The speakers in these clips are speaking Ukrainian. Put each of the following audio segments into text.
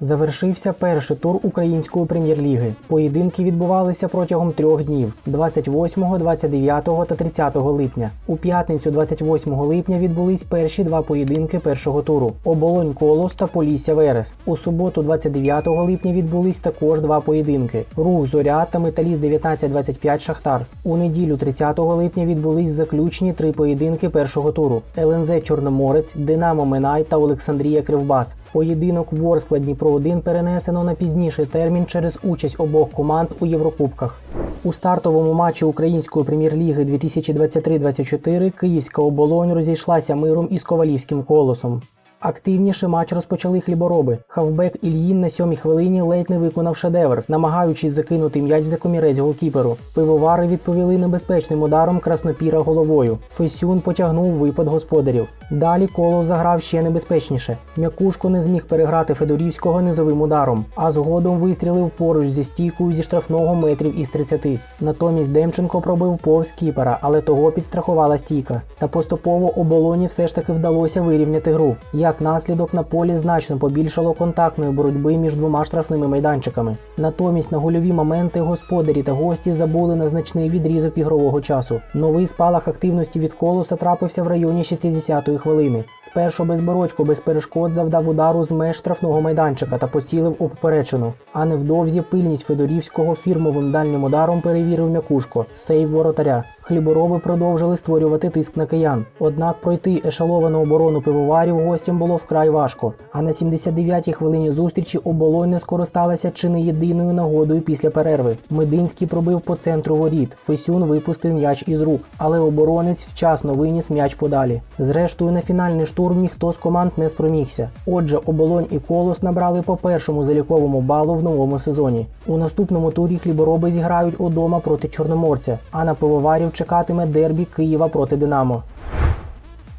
Завершився перший тур української прем'єр-ліги. Поєдинки відбувалися протягом трьох днів: 28, 29 та 30 липня. У п'ятницю, 28 липня, відбулись перші два поєдинки першого туру: Оболонь Колос та Полісся Верес. У суботу, 29 липня, відбулись також два поєдинки: Рух Зоря та Металіст 1925 Шахтар. У неділю, 30 липня, відбулись заключні три поєдинки першого туру: ЛНЗ Чорноморець, Динамо Минай та Олександрія Кривбас. Поєдинок Ворскла Дніпро 1 перенесено на пізніший термін через участь обох команд у Єврокубках. У стартовому матчі Української прем'єр-ліги 2023-24 Київська оболонь розійшлася миром із ковалівським колосом. Активніше матч розпочали хлібороби. Хавбек Ільїн на сьомій хвилині ледь не виконав шедевр, намагаючись закинути м'яч за комірець голкіперу. Пивовари відповіли небезпечним ударом краснопіра головою. Фесюн потягнув випад господарів. Далі коло заграв ще небезпечніше. М'якушко не зміг переграти Федорівського низовим ударом, а згодом вистрілив поруч зі стійкою зі штрафного метрів із 30. Натомість Демченко пробив повз кіпера, але того підстрахувала стійка. Та поступово оболоні все ж таки вдалося вирівняти гру. Як наслідок на полі значно побільшало контактної боротьби між двома штрафними майданчиками. Натомість на гольові моменти господарі та гості забули на значний відрізок ігрового часу. Новий спалах активності від колоса трапився в районі 60-ї хвилини. Спершу безбородько без перешкод завдав удару з меж штрафного майданчика та поцілив у поперечину. А невдовзі пильність Федорівського фірмовим дальнім ударом перевірив м'якушко, сейв воротаря. Хлібороби продовжили створювати тиск на киян. Однак пройти ешеловану оборону пивоварів гостям було вкрай важко. А на 79-й хвилині зустрічі оболонь не скористалася чи не єдиною нагодою після перерви. Мединський пробив по центру воріт. Фесюн випустив м'яч із рук, але оборонець вчасно виніс м'яч подалі. Зрештою, на фінальний штурм ніхто з команд не спромігся. Отже, оболонь і колос набрали по першому заліковому балу в новому сезоні. У наступному турі хлібороби зіграють удома проти Чорноморця, а на пивоварів чекатиме дербі Києва проти Динамо.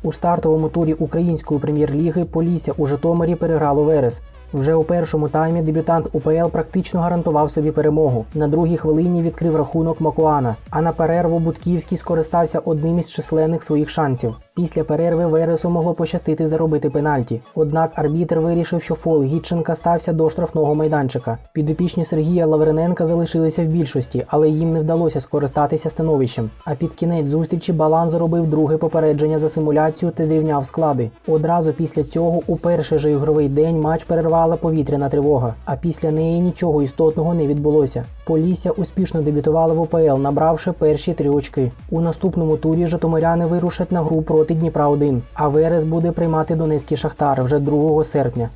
У стартовому турі української прем'єр-ліги Полісся у Житомирі переграло Верес. Вже у першому таймі дебютант УПЛ практично гарантував собі перемогу. На другій хвилині відкрив рахунок Макуана, а на перерву Будківський скористався одним із численних своїх шансів. Після перерви Вересу могло пощастити заробити пенальті. Однак арбітр вирішив, що фол Гітченка стався до штрафного майданчика. Підопічні Сергія Лаврененка залишилися в більшості, але їм не вдалося скористатися становищем. А під кінець зустрічі Балан зробив друге попередження за симуляцію та зрівняв склади. Одразу після цього у перший же ігровий день матч перервала повітряна тривога, а після неї нічого істотного не відбулося. Полісся успішно дебютувала в УПЛ, набравши перші три очки. У наступному турі Житомиряни вирушать на гру проти Дніпра 1 а Верес буде приймати Донецький Шахтар вже 2 серпня.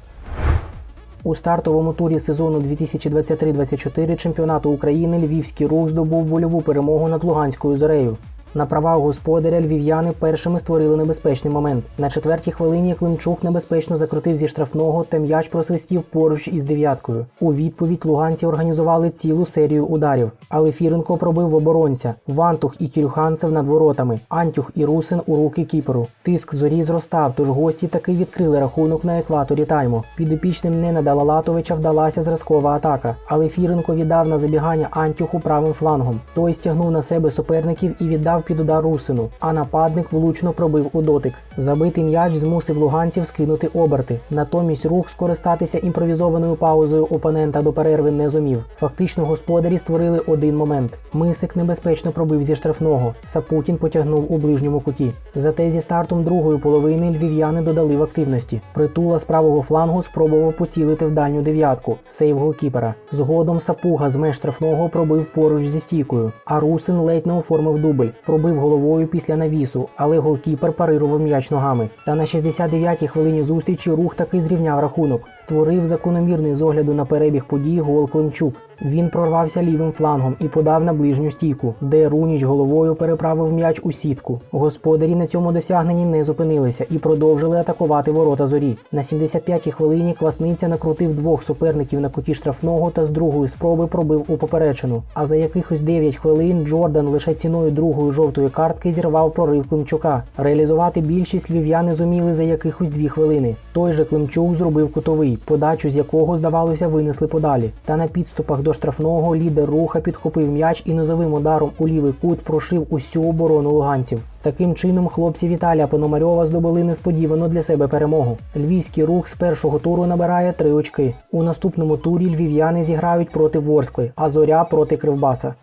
У стартовому турі сезону 2023-24 чемпіонату України Львівський рух здобув вольову перемогу над Луганською зорею. На правах господаря львів'яни першими створили небезпечний момент. На четвертій хвилині Климчук небезпечно закрутив зі штрафного та м'яч просвистів поруч із дев'яткою. У відповідь луганці організували цілу серію ударів. Але Фіренко пробив оборонця. Вантух і Кірюханцев над воротами. Антюх і Русин у руки кіперу. Тиск зорі зростав, тож гості таки відкрили рахунок на екваторі тайму. Підопічним Ненада Лалатовича вдалася зразкова атака, але Фіренко віддав на забігання Антюху правим флангом. Той стягнув на себе суперників і віддав під удар Русину, а нападник влучно пробив у дотик. Забитий м'яч змусив луганців скинути оберти. Натомість рух скористатися імпровізованою паузою опонента до перерви не зумів. Фактично господарі створили один момент. Мисик небезпечно пробив зі штрафного. Сапутін потягнув у ближньому куті. Зате зі стартом другої половини львів'яни додали в активності. Притула з правого флангу спробував поцілити в дальню дев'ятку. Сейв голкіпера. Згодом Сапуга з меж штрафного пробив поруч зі стійкою, а Русин ледь не оформив дубль. Пробив головою після навісу, але голкіпер парирував м'яч ногами. Та на 69-й хвилині зустрічі рух таки зрівняв рахунок. Створив закономірний з огляду на перебіг подій гол Климчук. Він прорвався лівим флангом і подав на ближню стійку, де Руніч головою переправив м'яч у сітку. Господарі на цьому досягненні не зупинилися і продовжили атакувати ворота зорі. На 75-й хвилині Квасниця накрутив двох суперників на куті штрафного та з другої спроби пробив у поперечину. А за якихось 9 хвилин Джордан лише ціною другої жовтої картки зірвав прорив Климчука. Реалізувати більшість львів'яни зуміли за якихось 2 хвилини. Той же Климчук зробив кутовий, подачу з якого, здавалося, винесли подалі. Та на підступах до штрафного лідер руха підхопив м'яч і низовим ударом у лівий кут прошив усю оборону луганців. Таким чином, хлопці Віталія Пономарьова здобули несподівано для себе перемогу. Львівський рух з першого туру набирає три очки. У наступному турі львів'яни зіграють проти Ворскли, а зоря проти Кривбаса.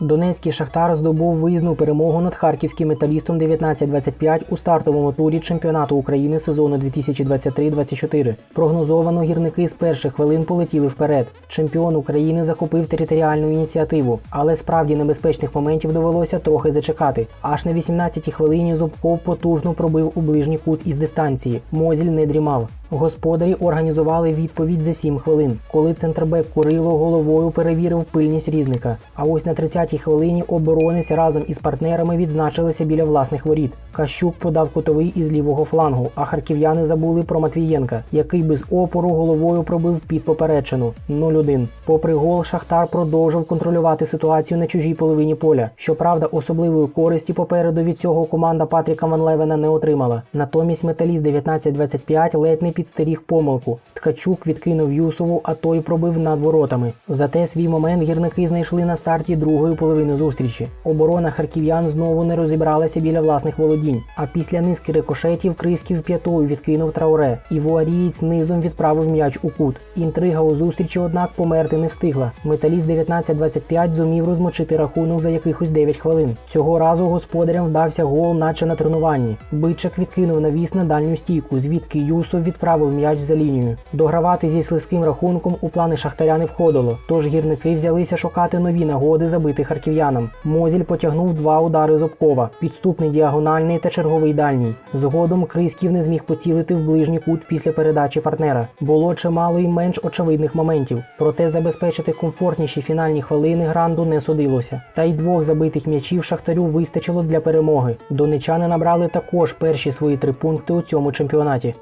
Донецький Шахтар здобув виїзну перемогу над харківським металістом 19-25 у стартовому турі чемпіонату України сезону 2023-24. Прогнозовано гірники з перших хвилин полетіли вперед. Чемпіон України захопив територіальну ініціативу, але справді небезпечних моментів довелося трохи зачекати. Аж на 18-й хвилині Зубков потужно пробив у ближній кут із дистанції. Мозіль не дрімав. Господарі організували відповідь за 7 хвилин, коли центрбек Курило головою перевірив пильність різника. А ось на 30-й хвилині оборонець разом із партнерами відзначилися біля власних воріт. Кащук подав кутовий із лівого флангу, а харків'яни забули про Матвієнка, який без опору головою пробив під поперечину 0-1. Попри гол, Шахтар продовжив контролювати ситуацію на чужій половині поля. Щоправда, особливої користі попереду від цього команда Патріка Ван Левена не отримала. Натомість металіст 19-25 ледь не підстеріг помилку. Ткачук відкинув Юсову, а той пробив над воротами. Зате свій момент гірники знайшли на старті другої половини зустрічі. Оборона харків'ян знову не розібралася біля власних володінь. А після низки рикошетів Крисків п'ятою відкинув трауре, і вуарієць низом відправив м'яч у кут. Інтрига у зустрічі, однак, померти не встигла. Металіст 19-25 зумів розмочити рахунок за якихось 9 хвилин. Цього разу господарям вдався гол, наче на тренуванні. Бичак відкинув навіс на дальню стійку, звідки Юсов відправив м'яч за лінію. Догравати зі слизьким рахунком у плани шахтаря не входило. Тож гірники взялися шукати нові нагоди забити харків'янам. Мозіль потягнув два удари з обкова: підступний діагональний та черговий дальній. Згодом Крисків не зміг поцілити в ближній кут після передачі партнера. Було чимало й менш очевидних моментів. Проте забезпечити комфортніші фінальні хвилини гранду не судилося. Та й двох забитих м'ячів шахтарю вистачило для перемоги. Донечани набрали також перші свої три пункти у цьому чемпіонаті.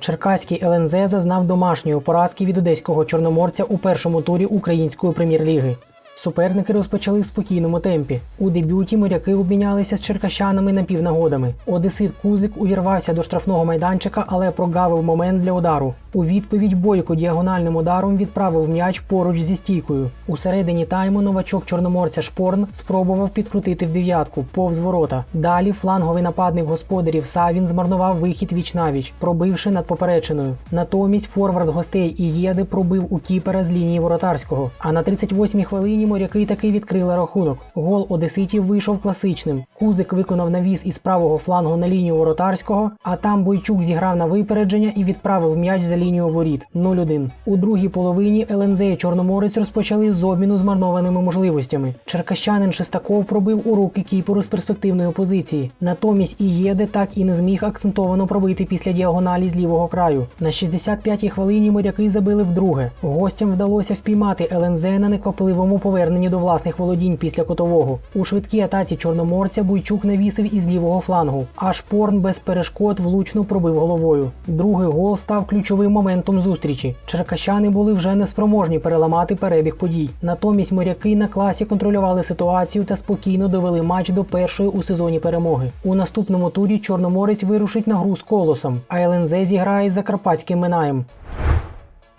Черкаський ЛНЗ зазнав домашньої поразки від одеського чорноморця у першому турі української прем'єр-ліги. Суперники розпочали в спокійному темпі. У дебюті моряки обмінялися з черкащанами напівнагодами. Одесит Кузик увірвався до штрафного майданчика, але прогавив момент для удару. У відповідь Бойко діагональним ударом відправив м'яч поруч зі стійкою. У середині тайму новачок чорноморця Шпорн спробував підкрутити в дев'ятку повз ворота. Далі фланговий нападник господарів Савін змарнував вихід віч навіч, пробивши над поперечиною. Натомість форвард гостей Ієди пробив у кіпера з лінії воротарського. А на 38-й хвилині моряки таки відкрили рахунок. Гол одеситів вийшов класичним. Кузик виконав навіс із правого флангу на лінію воротарського, а там Бойчук зіграв на випередження і відправив м'яч за лінію воріт 0-1. У другій половині ЛНЗ і Чорноморець розпочали з обміну змарнованими можливостями. Черкащанин Шестаков пробив у руки кіпору з перспективної позиції. Натомість Ієде так і не зміг акцентовано пробити після діагоналі з лівого краю. На 65-й хвилині моряки забили вдруге. Гостям вдалося впіймати ЛНЗ на неквапливому поверненні до власних володінь після котового. У швидкій атаці чорноморця Буйчук навісив із лівого флангу, а Шпорн без перешкод влучно пробив головою. Другий гол став ключовим моментом зустрічі. Черкащани були вже неспроможні переламати перебіг подій. Натомість моряки на класі контролювали ситуацію та спокійно довели матч до першої у сезоні перемоги. У наступному турі Чорноморець вирушить на гру з колосом, а ЛНЗ зіграє з закарпатським минаєм.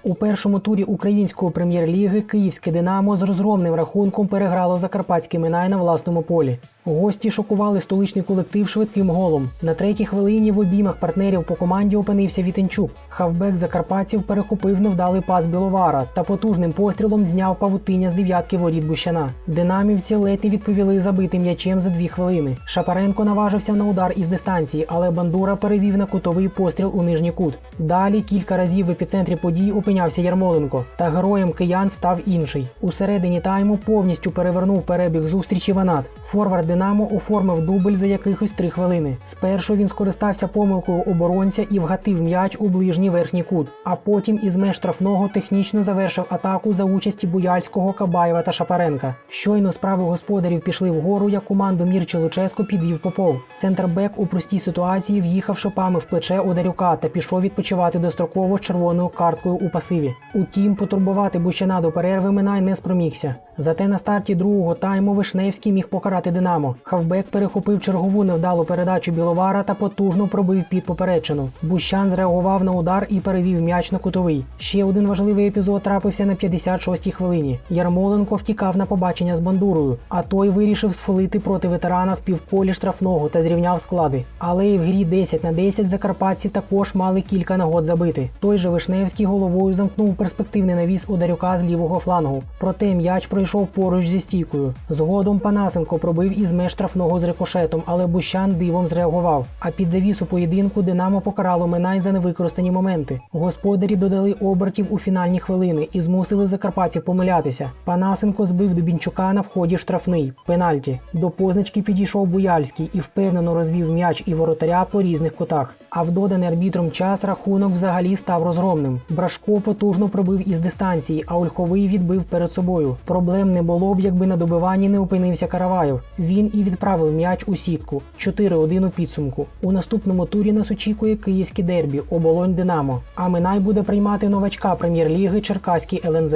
У першому турі української прем'єр-ліги київське Динамо з розгромним рахунком переграло Закарпатський Минай на власному полі. Гості шокували столичний колектив швидким голом. На третій хвилині в обіймах партнерів по команді опинився Вітенчук. Хавбек закарпатців перехопив невдалий пас Біловара та потужним пострілом зняв павутиння з дев'ятки воріт Бущана. Динамівці ледь не відповіли забитим м'ячем за дві хвилини. Шапаренко наважився на удар із дистанції, але Бандура перевів на кутовий постріл у нижній кут. Далі кілька разів в епіцентрі подій опинявся Ярмоленко, та героєм киян став інший. У середині тайму повністю перевернув перебіг зустрічі Ванат. Форвард Динамо оформив дубль за якихось три хвилини. Спершу він скористався помилкою оборонця і вгатив м'яч у ближній верхній кут, а потім із меж штрафного технічно завершив атаку за участі Буяльського, Кабаєва та Шапаренка. Щойно справи господарів пішли вгору, як команду Мірчі Луческо підвів Попов. Центрбек у простій ситуації в'їхав шопами в плече Одарюка та пішов відпочивати достроково з червоною карткою у пасиві. Утім, потурбувати Бущана до перерви Минай не спромігся. Зате на старті другого тайму Вишневський міг покарати Динамо. Хавбек перехопив чергову невдалу передачу Біловара та потужно пробив під поперечину. Бущан зреагував на удар і перевів м'яч на кутовий. Ще один важливий епізод трапився на 56-й хвилині. Ярмоленко втікав на побачення з бандурою, а той вирішив сфолити проти ветерана в півполі штрафного та зрівняв склади. Але і в грі 10 на 10 закарпатці також мали кілька нагод забити. Той же Вишневський головою замкнув перспективний навіс ударюка з лівого флангу. Проте м'яч пройшов поруч зі стійкою. Згодом Панасенко пробив із меж штрафного з рикошетом, але Бущан дивом зреагував. А під завісу поєдинку Динамо покарало Минай за невикористані моменти. Господарі додали обертів у фінальні хвилини і змусили закарпатців помилятися. Панасенко збив Дубінчука на вході штрафний пенальті. До позначки підійшов Буяльський і впевнено розвів м'яч і воротаря по різних кутах. А в доданий арбітром час рахунок взагалі став розгромним. Брашко потужно пробив із дистанції, а Ольховий відбив перед собою. Проблем не було б, якби на добиванні не опинився Караваєв. Він і відправив м'яч у сітку 4-1 у підсумку. У наступному турі нас очікує київське дербі оболонь Динамо. А Минай буде приймати новачка прем'єр-ліги Черкаський ЛНЗ.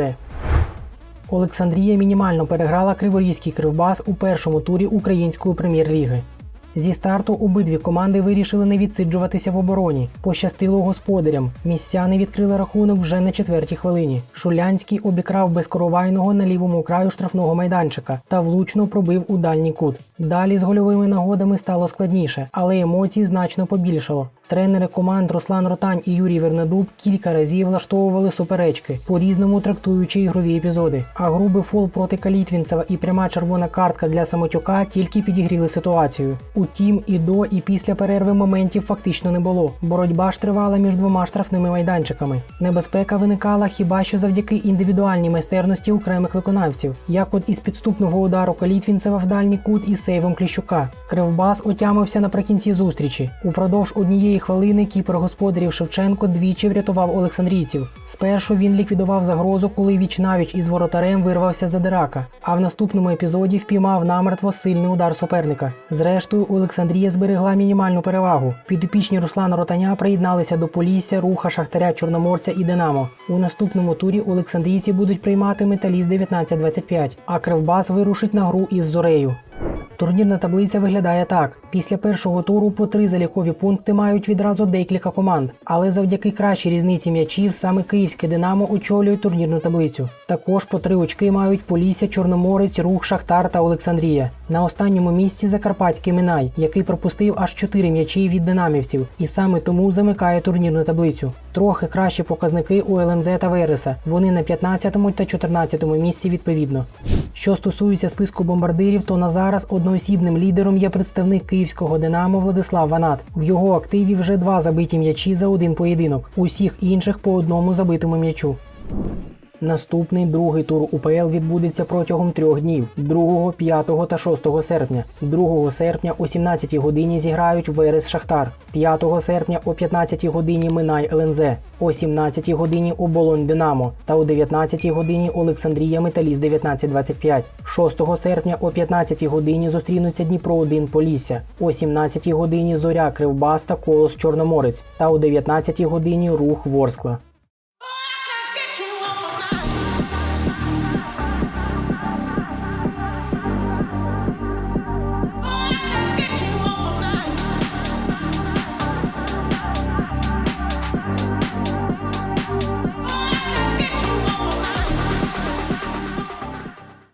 Олександрія мінімально переграла Криворізький кривбас у першому турі української прем'єр-ліги. Зі старту обидві команди вирішили не відсиджуватися в обороні. Пощастило господарям. Містяни відкрили рахунок вже на четвертій хвилині. Шулянський обікрав безкоровайного на лівому краю штрафного майданчика та влучно пробив у дальній кут. Далі з гольовими нагодами стало складніше, але емоцій значно побільшало. Тренери команд Руслан Ротань і Юрій Вернедуб кілька разів влаштовували суперечки, по-різному трактуючи ігрові епізоди. А грубий фол проти Калітвінцева і пряма червона картка для Самотюка тільки підігріли ситуацію. Утім, і до, і після перерви моментів фактично не було. Боротьба ж тривала між двома штрафними майданчиками. Небезпека виникала хіба що завдяки індивідуальній майстерності окремих виконавців, як от із підступного удару Калітвінцева в дальній кут із сейвом Кліщука. Кривбас отямився наприкінці зустрічі. Упродовж однієї хвилини кіпер господарів Шевченко двічі врятував олександрійців. Спершу він ліквідував загрозу, коли вічнавіч із воротарем вирвався за дирака, а в наступному епізоді впіймав намертво сильний удар суперника. Зрештою, Олександрія зберегла мінімальну перевагу. Підопічні Руслана Ротаня приєдналися до Полісся, Руха, Шахтаря, Чорноморця і Динамо. У наступному турі Олександрійці будуть приймати металіст 19-25, а Кривбас вирушить на гру із Зорею. Турнірна таблиця виглядає так: після першого туру по три залікові пункти мають відразу декілька команд, але завдяки кращій різниці м'ячів саме київське Динамо очолює турнірну таблицю. Також по три очки мають Полісся, Чорноморець, Рух, Шахтар та Олександрія. На останньому місці Закарпатський Минай, який пропустив аж чотири м'ячі від динамівців, і саме тому замикає турнірну таблицю. Трохи кращі показники у ЛНЗ та Вереса. Вони на 15 та 14 місці відповідно. Що стосується списку бомбардирів, то на зараз одноосібним лідером є представник київського Динамо Владислав Ванат. В його активі вже два забиті м'ячі за один поєдинок. Усіх інших по одному забитому м'ячу. Наступний другий тур УПЛ відбудеться протягом трьох днів 2, 5 та 6 серпня. 2 серпня о 17 годині зіграють Верес Шахтар, 5 серпня о 15 годині Минай ЛНЗ, о 17 годині Оболонь Динамо та о 19 годині Олександрія Металіст 1925. 6 серпня о 15 годині зустрінуться Дніпро 1 Полісся, о 17 годині Зоря Кривбас та Колос Чорноморець та о 19 годині Рух Ворскла.